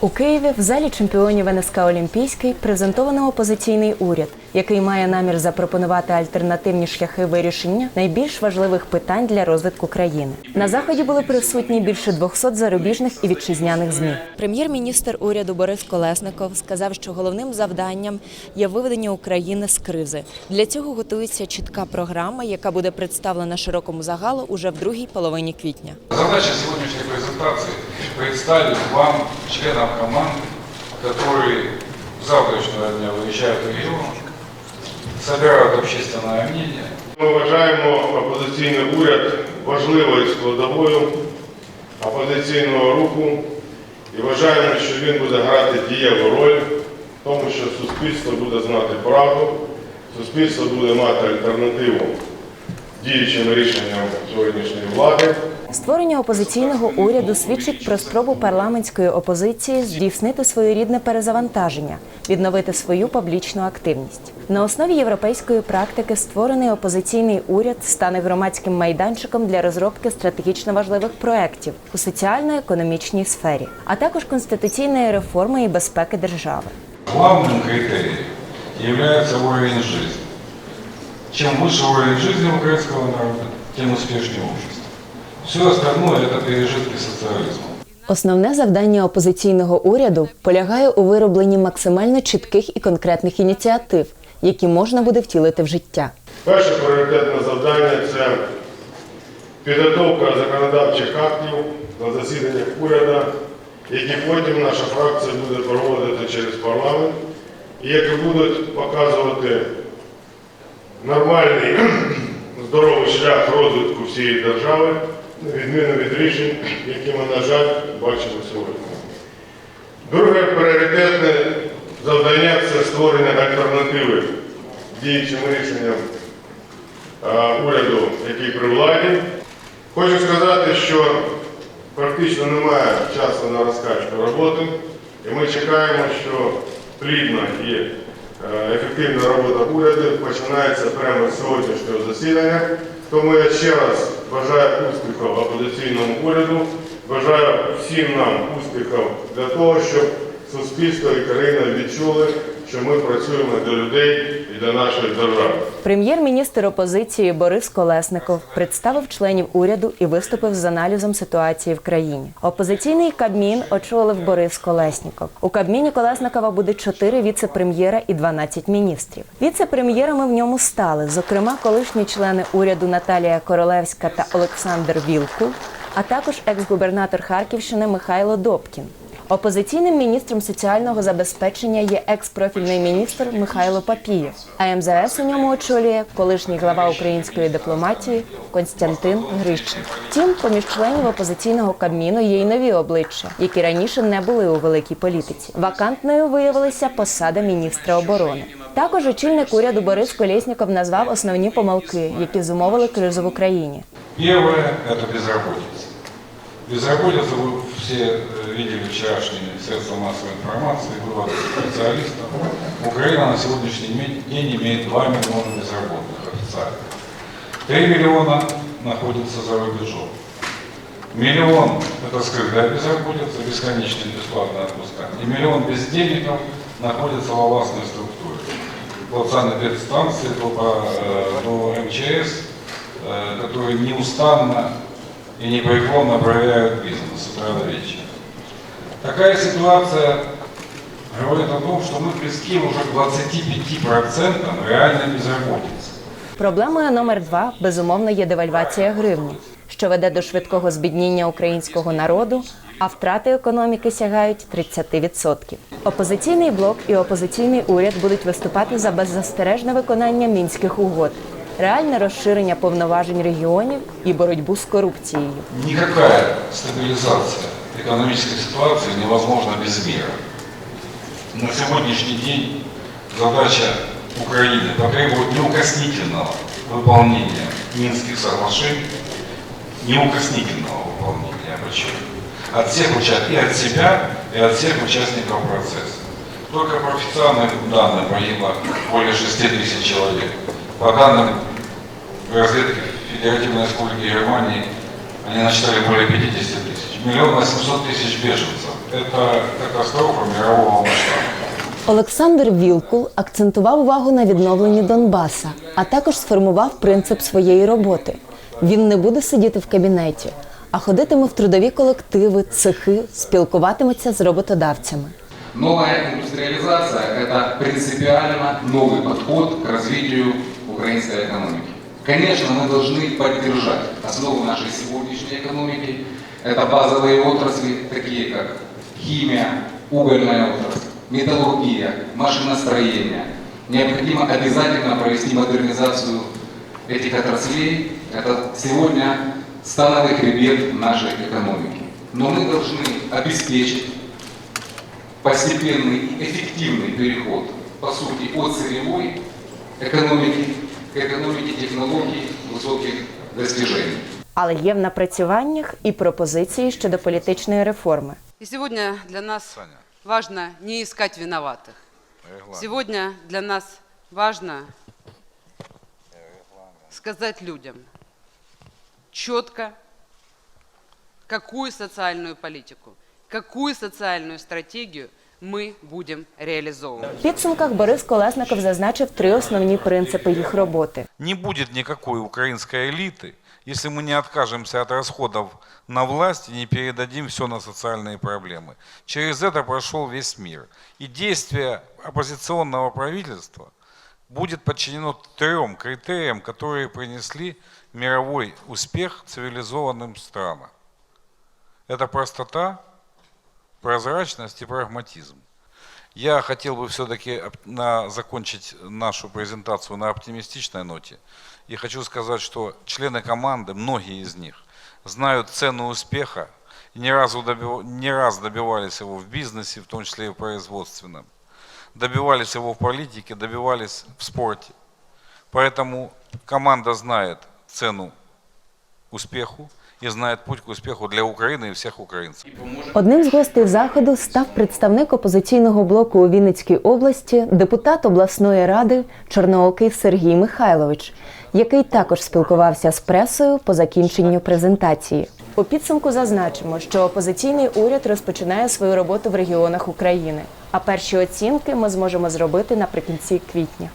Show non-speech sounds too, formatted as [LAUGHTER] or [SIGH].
У Києві в залі чемпіонів НСК Олімпійський презентовано опозиційний уряд, який має намір запропонувати альтернативні шляхи вирішення найбільш важливих питань для розвитку країни. На заході були присутні більше 200 зарубіжних і вітчизняних змі. Прем'єр-міністр уряду Борис Колесников сказав, що головним завданням є виведення України з кризи. Для цього готується чітка програма, яка буде представлена широкому загалу уже в другій половині квітня. Задача сегодняшней презентации – представить вам членов команд, которые завтрашнего дня выезжают в регион, собирают общественное мнение, Ми вважаємо опозиційний уряд важливою складовою опозиційного руху і вважаємо, що він буде грати дієву роль в тому, що суспільство буде знати правду, суспільство буде мати альтернативу діючим рішенням сьогоднішньої влади. Створення опозиційного уряду свідчить про спробу парламентської опозиції здійснити своєрідне перезавантаження, відновити свою публічну активність. На основі європейської практики створений опозиційний уряд стане громадським майданчиком для розробки стратегічно важливих проєктів у соціально-економічній сфері, а також конституційної реформи і безпеки держави. главным критерием является уровень жизни. Чем выше уровень жизни украинского народа, тем успешнее общество. Все остальное – это пережитки социализма. Основне завдання опозиційного уряду полягає у виробленні максимально чітких і конкретних ініціатив, які можна буде втілити в життя. Перше пріоритетне завдання це підготовка законодавчих актів на засіданнях уряду, які потім наша фракція буде проводити через парламент, і які будуть показувати нормальний [CLEARS THROAT] здоровий шлях розвитку всієї держави, відміну від рішень, які ми, на жаль, бачимо сьогодні. Друге пріоритетне завдання це створення альтернативи діючим рішенням е, уряду, який при владі. Хочу сказати, що практично немає часу на розкачку роботи, і ми чекаємо, що плідна і е, ефективна робота уряду починається прямо з сьогоднішнього засідання. Тому я ще раз бажаю успіхів опозиційному уряду, бажаю всім нам успіхів для того, щоб суспільство і країна відчули, що ми працюємо для людей і для нашої держави. Прем'єр-міністр опозиції Борис Колесников представив членів уряду і виступив з аналізом ситуації в країні. Опозиційний Кабмін очолив Борис Колесніков. У Кабміні Колесникова буде 4 віце-прем'єра і 12 міністрів. Віце-прем'єрами в ньому стали, зокрема, колишні члени уряду Наталія Королевська та Олександр Вілкул, а також екс-губернатор Харківщини Михайло Добкін. Опозиційним міністром соціального забезпечення є екс-профільний міністр Михайло Папієв. А МЗС у ньому очолює колишній глава української дипломатії Константин Грищин. Втім, поміж членів опозиційного кабміну є й нові обличчя, які раніше не були у великій політиці. Вакантною виявилася посада міністра оборони. Також очільник уряду Борис Колєсніков назвав основні помилки, які зумовили кризу в Україні. Первое – это безработица. Безработица, вы все э, видели вчерашние средства массовой информации, выводы специалистов. Украина на сегодняшний день имеет 2 миллиона безработных официально. 3 миллиона находятся за рубежом. Миллион – это скрытая безработица, бесконечная бесплатная отпуска. И миллион бездельников находится в властной структуре. От санэпидстанции до, по- э, до МЧС, э, которые неустанно и непреклонно проверяют бизнес с утра до вечера. Такая ситуация говорит о том, что мы близки уже к 25% реальной безработицы. Проблемою номер два безумовно є девальвація гривні, що веде до швидкого збідніння українського народу, а втрати економіки сягають 30%. Опозиційний блок і опозиційний уряд будуть виступати за беззастережне виконання мінських угод, реальне розширення повноважень регіонів і боротьбу з корупцією. Никакая стабилизация экономической ситуации невозможна без мира. На сегодняшний день задача Украины потребует неукоснительного выполнения Минских соглашений, неукоснительного выполнения, подчеркиваю, от всех уча- и от себя, и от всех участников процесса. Только по официальным данным погибло более 6 тысяч человек. По данным разведки Федеративной Республики Германии, они насчитали более 50 тысяч. Миллион восемьсот тысяч беженцев это катастрофа мирового масштаба. Олександр Вілкул акцентував увагу на відновленні Донбаса, а також сформував принцип своєї роботи. Він не буде сидіти в кабінеті, а ходитиме в трудові колективи, цехи, спілкуватиметься з роботодавцями. Новая индустриализация – это принципиально новый подход к развитию украинской экономики. Конечно, мы должны поддержать основу нашей сегодняшней экономики. Это базовые отрасли, такие как химия, угольная отрасль, металлургия, машиностроение. Необходимо обязательно провести модернизацию этих отраслей. Это сегодня становый хребет нашей экономики. Но мы должны обеспечить постепенный и эффективный переход, по сути, от сырьевой экономики к экономике технологий высоких достижений. Але є в напрацюваннях і пропозиції щодо політичної реформи. И сегодня для нас важно не искать виноватых. Сегодня для нас важно сказать людям четко, какую социальную политику, какую социальную стратегию мы будем реализовывать. В підсумках Борис Колесников зазначив три основні принципи їх роботи. Не будет никакой украинской элиты, если мы не откажемся от расходов на власть и не передадим все на социальные проблемы. Через это прошел весь мир. И действие оппозиционного правительства будет подчинено трем критериям, которые принесли мировой успех цивилизованным странам. Это простота, прозрачность и прагматизм. Я хотел бы все-таки закончить нашу презентацию на оптимистичной ноте. И хочу сказать, что члены команды, многие из них, знают цену успеха и не, разу добив- не раз добивались его в бизнесе, в том числе и в производственном. Добивались его в политике, добивались в спорте. Поэтому команда знает цену успеху и знает путь к успеху для Украины и всех украинцев. Одним з гостей заходу став представник опозиційного блоку у Вінницькій області, депутат обласної ради Чорноокий Сергій Михайлович, який також спілкувався з пресою по закінченню презентації. У підсумку зазначимо, що опозиційний уряд розпочинає свою роботу в регіонах України. А перші оцінки ми зможемо зробити наприкінці квітня.